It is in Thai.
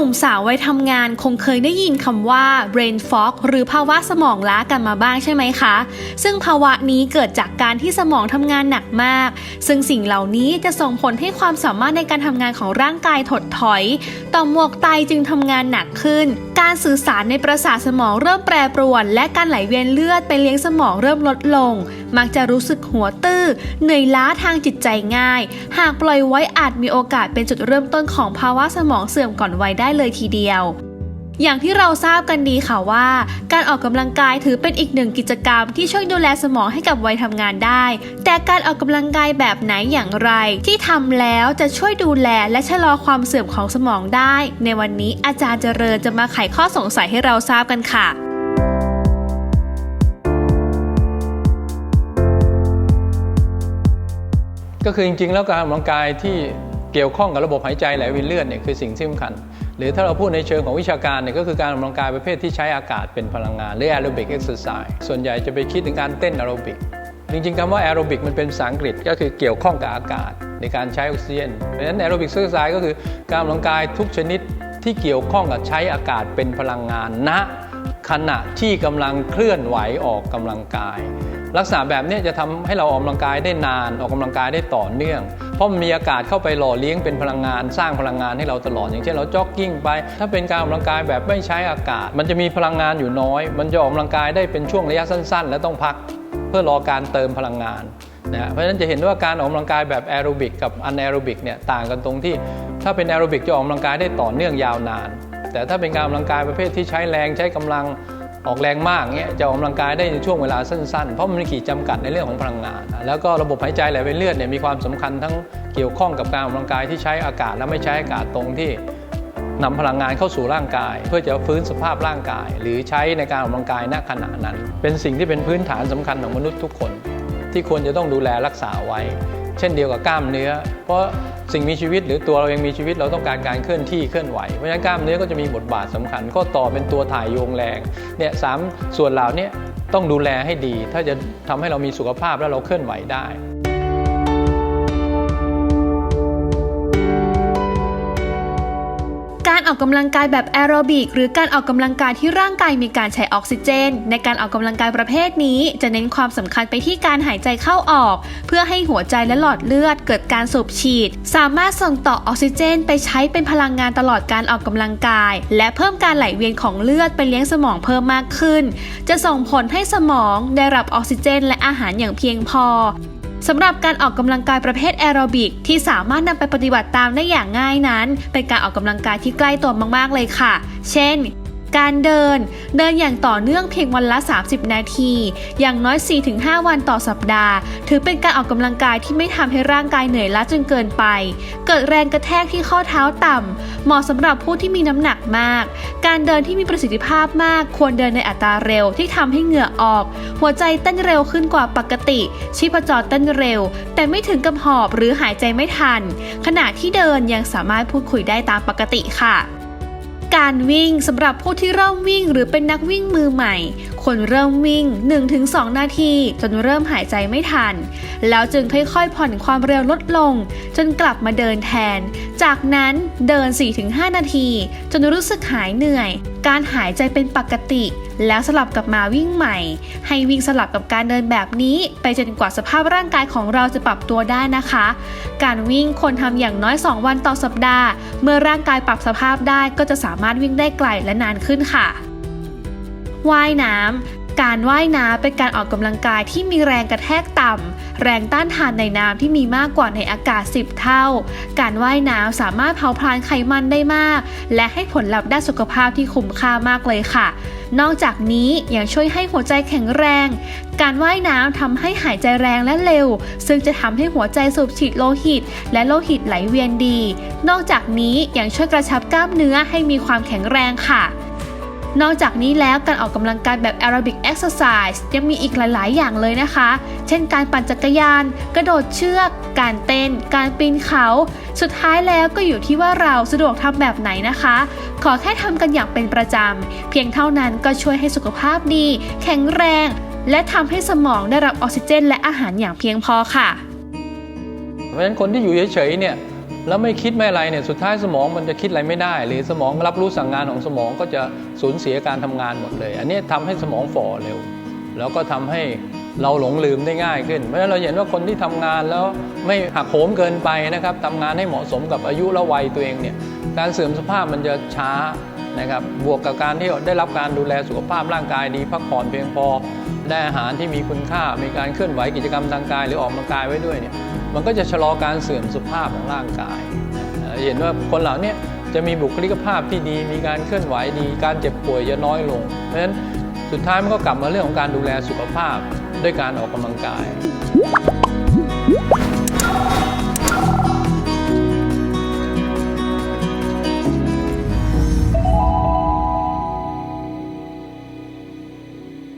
ุ่มสาววัยทำงานคงเคยได้ยินคำว่า brain fog หรือภาวะสมองล้ากันมาบ้างใช่ไหมคะ ซึ่งภาวะนี้เกิดจากการที่สมองทำงานหนักมาก ซึ่งสิ่งเหล่านี้จะส่งผลให้ความสามารถในการทำงานของร่างกายถดถอย ต่อหมวกไตจึงทำงานหนักขึ้นการสื่อสารในประสาทสมองเริ่มแปรปรวน และการไหลเวียนเลือดไปเลี้ยงสมองเริ่มลดลง มักจะรู้สึกหัวตื้อ เหนื่อยล้าทางจิตใจง่าย หากปล่อยไว้อาจมีโอกาสเป็นจุดเริ่มต้นของภาวะสมองเสื่อมก่อนวัยได้เลยทีเดียว อย่างที่เราทราบกันดีค่ะว่า การออกกำลังกายถือเป็นอีกหนึ่งกิจกรรมที่ช่วยดูแลสมองให้กับวัยทำงานได้ แต่การออกกำลังกายแบบไหนอย่างไร ที่ทำแล้วจะช่วยดูแลและชะลอความเสื่อมของสมองได้ ในวันนี้อาจารย์เจริญจะมาไขข้อสงสัยให้เราทราบกันค่ะก็คือจริงๆ แล้วการออกกำลังกายที่เกี่ยวข้องกับระบบหายใจไหลเวียนเลือดเนี่ยคือสิ่งที่สำคัญ หรือถ้าเราพูดในเชิงของวิชาการเนี่ยก็คือการออกกำลังกายประเภทที่ใช้อากาศเป็นพลังงานหรือ aerobic exercise ส่วนใหญ่จะไปคิดถึงการเต้นแอโรบิกจริงๆคำว่า aerobic มันเป็นภาษาอังกฤษก็คือเกี่ยวข้องกับอากาศในการใช้ออกซิเจนเพราะฉะนั้น aerobic exercise ก็คือการออกกำลังกายทุกชนิดที่เกี่ยวข้องกับใช้อากาศเป็นพลังงานณขณะที่กำลังเคลื่อนไหวออกกำลังกาย ลักษณะแบบนี้จะทำให้เราออกกำลังกายได้นานออกกำลังกายได้ต่อเนื่อง เพราะมันมีอากาศเข้าไปหล่อเลี้ยงเป็นพลังงาน สร้างพลังงานให้เราตลอดอย่างเช่นเราจ็อกกิ้งไป ถ้าเป็นการออกกำลังกายแบบไม่ใช้อากาศ มันจะมีพลังงานอยู่น้อย มันจะออกกำลังกายได้เป็นช่วงระยะสั้น ๆ และต้องพักเพื่อรอการเติมพลังงานนะฮะเพราะฉะนั้นจะเห็นว่าการออกกำลังกายแบบแอโรบิกกับอันแอโรบิกเนี่ยต่างกันตรงที่ ถ้าเป็นแอโรบิกจะออกกำลังกายได้ต่อเนื่องยาวนาน แต่ถ้าเป็นการออกกำลังกายประเภทที่ใช้แรงใช้กำลัง ออกแรงมากเงี้ยจะออกกำลังกายได้ในช่วงเวลาสั้นๆ เพราะมันมีขีดจำกัดในเรื่องของพลังงาน แล้วก็ระบบหายใจไหลเวียนเลือดเนี่ยมีความสำคัญทั้งเกี่ยวข้องกับการออกกำลังกายที่ใช้อากาศและไม่ใช้อากาศตรงที่นำพลังงานเข้าสู่ร่างกาย เพื่อจะฟื้นสภาพร่างกาย หรือใช้ในการออกกำลังกายณขณะนั้น เป็นสิ่งที่เป็นพื้นฐานสำคัญของมนุษย์ทุกคน ที่ควรจะต้องดูแลรักษาไว้ เช่นเดียวกับกล้ามเนื้อ เพราะ สิ่งมีชีวิตหรือตัวเราเองมีชีวิตเราต้องการการเคลื่อนที่เคลื่อนไหวเพราะฉะนั้นกล้ามเนื้อก็จะมีบทบาทสำคัญ ก็ต่อเป็นตัวถ่ายโยงแรงเนี่ยสามส่วนเหล่านี้ต้องดูแลให้ดี ถ้าจะทำให้เรามีสุขภาพและเราเคลื่อนไหวได้ การออกกำลังกายแบบแอโรบิกหรือการออกกำลังกายที่ร่างกายมีการใช้ออกซิเจน ในการออกกำลังกายประเภทนี้ จะเน้นความสำคัญไปที่การหายใจเข้าออก เพื่อให้หัวใจและหลอดเลือดเกิดการสูบฉีด สามารถส่งต่อออกซิเจน ไปใช้เป็นพลังงานตลอดการออกกำลังกาย และเพิ่มการไหลเวียนของเลือดไปเลี้ยงสมองเพิ่มมากขึ้น จะส่งผลให้สมองได้รับออกซิเจน และอาหารอย่างเพียงพอ สำหรับการออกกำลังกายประเภทแอโรบิกที่สามารถนำไปปฏิบัติตามได้อย่างง่ายนั้น เป็นการออกกำลังกายที่ใกล้ตัวมากๆเลยค่ะ เช่น การเดิน เดินอย่างต่อเนื่องเพียงวันละ 30 นาที อย่างน้อย 4-5 วันต่อสัปดาห์ ถือเป็นการออกกำลังกายที่ไม่ทำให้ร่างกายเหนื่อยล้าจนเกินไป เกิดแรงกระแทกที่ข้อเท้าต่ำ เหมาะสำหรับผู้ที่มีน้ำหนักมาก การเดินที่มีประสิทธิภาพมาก ควรเดินในอัตราเร็วที่ทำให้เหงื่อออก หัวใจเต้นเร็วขึ้นกว่าปกติ ชีพจรเต้นเร็ว แต่ไม่ถึงกับหอบหรือหายใจไม่ทัน ขณะที่เดินยังสามารถพูดคุยได้ตามปกติค่ะ การวิ่งสำหรับผู้ที่เริ่มวิ่งหรือเป็นนักวิ่งมือใหม่ ควรเริ่มวิ่ง 1-2 นาที จนเริ่มหายใจไม่ทัน แล้วจึงค่อยๆผ่อนความเร็วลดลง จนกลับมาเดินแทน จากนั้นเดิน 4-5 นาที จนรู้สึกหายเหนื่อย การหายใจเป็นปกติ แล้วสลับกลับมาวิ่งใหม่ ให้วิ่งสลับกับการเดินแบบนี้ ไปจนกว่าสภาพร่างกายของเราจะปรับตัวได้นะคะ การวิ่งควรทำอย่างน้อย 2 วันต่อสัปดาห์ เมื่อร่างกายปรับสภาพได้ก็จะสามารถวิ่งได้ไกลและนานขึ้นค่ะ ว่ายน้ำ การว่ายน้ำเป็นการออกกำลังกายที่มีแรงกระแทกต่ำ แรงต้านทานในน้ำที่มีมากกว่าในอากาศ 10 เท่า การว่ายน้ำสามารถเผาผลาญไขมันได้มาก และให้ผลลัพธ์ด้านสุขภาพที่คุ้มค่ามากเลยค่ะ นอกจากนี้ยังช่วยให้หัวใจแข็งแรง การว่ายน้ำทำให้หายใจแรงและเร็ว ซึ่งจะทำให้หัวใจสูบฉีดโลหิต และโลหิตไหลเวียนดี นอกจากนี้ยังช่วยกระชับกล้ามเนื้อให้มีความแข็งแรงค่ะ นอกจากนี้แล้วการออกกำลังกายแบบ aerobic exercise ยังมีอีกหลาย ๆ อย่างเลยนะคะ เช่นการปั่นจักรยาน กระโดดเชือก การเต้น การปีนเขา สุดท้ายแล้วก็อยู่ที่ว่าเราสะดวกทำแบบไหนนะคะ ขอแค่ทำกันอย่างเป็นประจำ เพียงเท่านั้นก็ช่วยให้สุขภาพดี แข็งแรง และทำให้สมองได้รับออกซิเจน และอาหารอย่างเพียงพอค่ะ เพราะฉะนั้นคนที่อยู่เฉยๆเนี่ย แล้วไม่คิดไม่อะไรเนี่ยสุดท้ายสมองมันจะคิดอะไรไม่ได้ หรือสมองรับรู้สั่งงานของสมองก็จะสูญเสียการทำงานหมดเลย อันนี้ทำให้สมองฝ่อเร็ว แล้วก็ทำให้เราหลงลืมได้ง่ายขึ้น เพราะฉะนั้นเราเห็นว่าคนที่ทำงานแล้วไม่หักโหมเกินไปนะครับทำงานให้เหมาะสมกับอายุและวัยตัวเองเนี่ย การเสื่อมสภาพมันจะช้านะครับ บวกกับการที่ได้รับการดูแลสุขภาพร่างกายดี พักผ่อนเพียงพอ ได้อาหารที่มีคุณค่า มีการเคลื่อนไหวกิจกรรมทางกาย หรือออกกำลังกายไว้ด้วยเนี่ย มันก็จะชะลอการเสื่อมสภาพของร่างกาย เห็นว่าคนเหล่านี้จะมีบุคลิกภาพที่ดี มีการเคลื่อนไหวดี การเจ็บป่วยจะน้อยลง เพราะฉะนั้นสุดท้ายมันก็กลับมาเรื่องของการดูแลสุขภาพด้วยการออกกำลังกาย